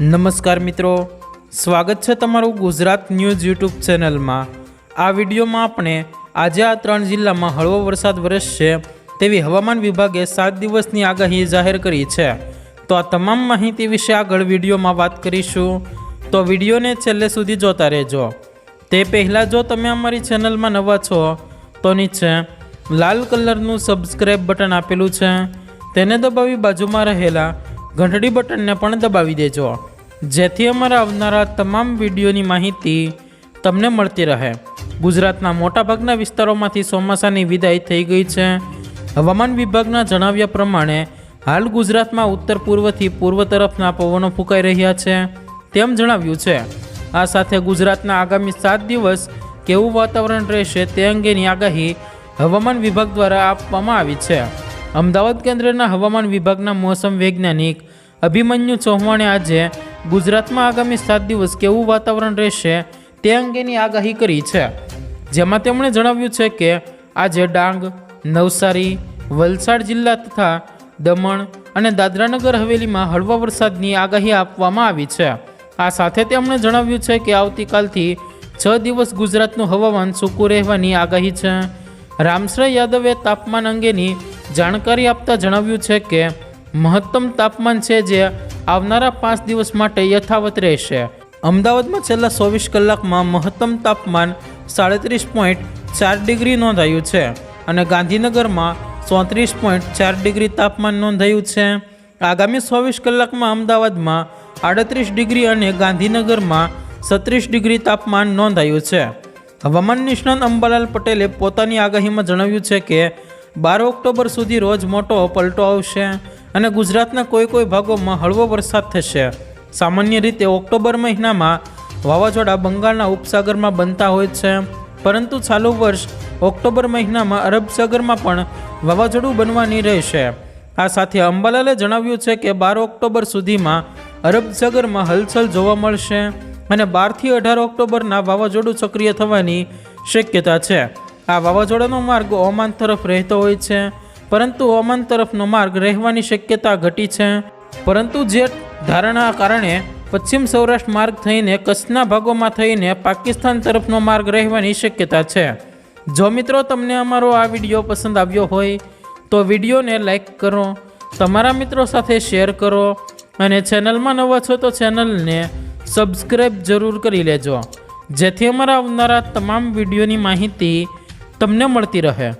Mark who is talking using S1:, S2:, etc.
S1: નમસ્કાર મિત્રો. સ્વાગત છે તમારું ગુજરાત ન્યૂઝ યુટ્યુબ ચેનલમાં. આ વિડીયોમાં આપણે આજે આ ત્રણ જિલ્લામાં હળવો વરસાદ વરસશે તેવી હવામાન વિભાગે સાત દિવસની આગાહી જાહેર કરી છે. તો આ તમામ માહિતી વિશે આગળ વિડીયોમાં વાત કરીશું. તો વિડીયોને છેલ્લે સુધી જોતા રહેજો. તે પહેલાં જો તમે અમારી ચેનલમાં નવા છો, તો નીચે લાલ કલરનું સબસ્ક્રાઈબ બટન આપેલું છે. તેને દબાવી બાજુમાં રહેલા ઘંટડી બટનને પણ દબાવી દેજો. જેથી અમારા આવનારા તમામ વિડીયોની માહિતી તમને મળતી રહે. ગુજરાતના મોટાભાગના વિસ્તારોમાંથી ચોમાસાની વિદાય થઈ ગઈ છે. હવામાન વિભાગના જણાવ્યા પ્રમાણે, હાલ ગુજરાતમાં ઉત્તર પૂર્વથી પૂર્વ તરફના પવનો ફૂંકાઈ રહ્યા છે તેમ જણાવ્યું છે. આ સાથે ગુજરાતના આગામી સાત દિવસ કેવું વાતાવરણ રહેશે તે અંગેની આગાહી હવામાન વિભાગ દ્વારા આપવામાં આવી છે. અમદાવાદ કેન્દ્રના હવામાન વિભાગના મોસમ વૈજ્ઞાનિક અભિમન્યુ ચૌહાણે આજે ગુજરાતમાં આગામી સાત દિવસ કેવું વાતાવરણ રહેશે તે અંગેની આગાહી કરી છે. જેમાં તેમણે જણાવ્યું છે કે આજે ડાંગ, નવસારી, વલસાડ જિલ્લા તથા દમણ અને દાદરાનગર હવેલીમાં હળવા વરસાદની આગાહી આપવામાં આવી છે. આ સાથે તેમણે જણાવ્યું છે કે આવતીકાલથી છ દિવસ ગુજરાતનું હવામાન સૂકું રહેવાની આગાહી છે. રામશ્રય યાદવે તાપમાન અંગેની જાણકારી આપતા જણાવ્યું છે કે મહત્તમ તાપમાન છે જે આવનારા પાંચ દિવસ માટે યથાવત રહેશે. અમદાવાદમાં છેલ્લા ચોવીસ કલાકમાં મહત્તમ તાપમાન સાડત્રીસ પોઈન્ટ ચાર ડિગ્રી નોંધાયું છે અને ગાંધીનગરમાં ચોત્રીસ પોઈન્ટ ચાર ડિગ્રી તાપમાન નોંધાયું છે. આગામી ચોવીસ કલાકમાં અમદાવાદમાં આડત્રીસ ડિગ્રી અને ગાંધીનગરમાં છત્રીસ ડિગ્રી તાપમાન નોંધાયું છે. હવામાન નિષ્ણાત અંબાલાલ પટેલે પોતાની આગાહીમાં જણાવ્યું છે કે, બાર ઓક્ટોબર સુધી રોજ મોટો પલટો આવશે. અને ગુજરાતના કોઈ કોઈ ભાગોમાં હળવો વરસાદ થશે. સામાન્ય રીતે ઓક્ટોબર મહિનામાં વાવાઝોડા બંગાળના ઉપસાગરમાં બનતા હોય છે. પરંતુ ચાલુ વર્ષ ઓક્ટોબર મહિનામાં અરબ સાગરમાં પણ વાવાઝોડું બનવાની રહેશે. આ સાથે અંબાલાલે જણાવ્યું છે કે બાર ઓક્ટોબર સુધીમાં અરબ સાગરમાં હલચલ જોવા મળશે અને બારથી અઢાર ઓક્ટોબરના વાવાઝોડું સક્રિય થવાની શક્યતા છે. આ વાવાઝોડાનો માર્ગ ઓમાન તરફ રહેતો હોય છે. પરંતુ ઓમાન તરફનો માર્ગ રહેવાની શક્યતા ઘટી છે. પરંતુ જે ધારણા કારણે પશ્ચિમ સૌરાષ્ટ્ર માર્ગ થઈને કચ્છના ભાગોમાં થઈને પાકિસ્તાન તરફનો માર્ગ રહેવાની શક્યતા છે. જો મિત્રો તમને અમારો આ વીડિયો પસંદ આવ્યો હોય, તો વિડીયોને લાઈક કરો, તમારા મિત્રો સાથે શેર કરો અને ચેનલમાં નવા છો તો ચેનલને સબસ્ક્રાઈબ જરૂર કરી લેજો. જેથી અમારા આવનારા તમામ વિડીયોની માહિતી તમને મળતી રહે.